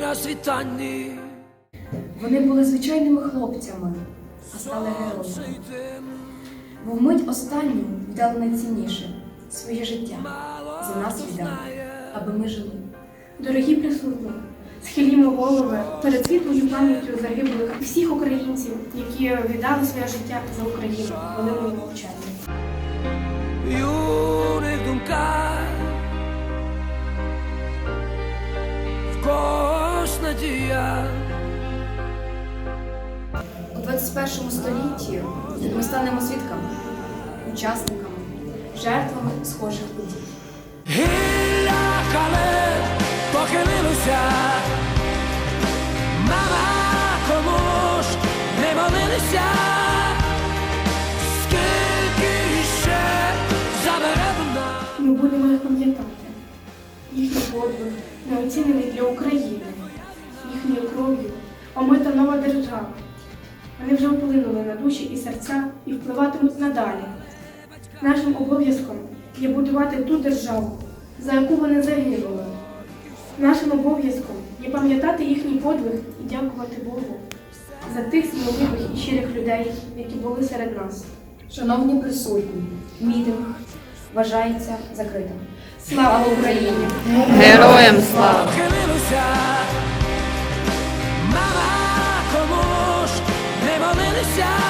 на світанні. Вони були звичайними хлопцями, а стали героями. Бо вмить останню віддали найцінніше своє життя. За нас віддали, аби ми жили. Дорогі присутні, схилімо голови перед світлою пам'яттю загиблих всіх українців, які віддали своє життя за Україну хвилиною мовчання. Надія. У 21 столітті ми станемо свідками, учасниками, жертвами схожих подій. Гілля хале похилилося, мама кому ж не молилися, скільки ще забере вона. Ми будемо їх пам'ятати. Їхній подвиг неоцінений для України, їхньою кров'ю омита нова держава. Вони вже вплинули на душі і серця і впливатимуть надалі. Нашим обов'язком є будувати ту державу, за яку вони загинули. Нашим обов'язком є пам'ятати їхній подвиг і дякувати Богу за тих сміливих і щирих людей, які були серед нас. Шановні присутні, мітинг вважається закритим. Слава Україні! Героям слава! shine.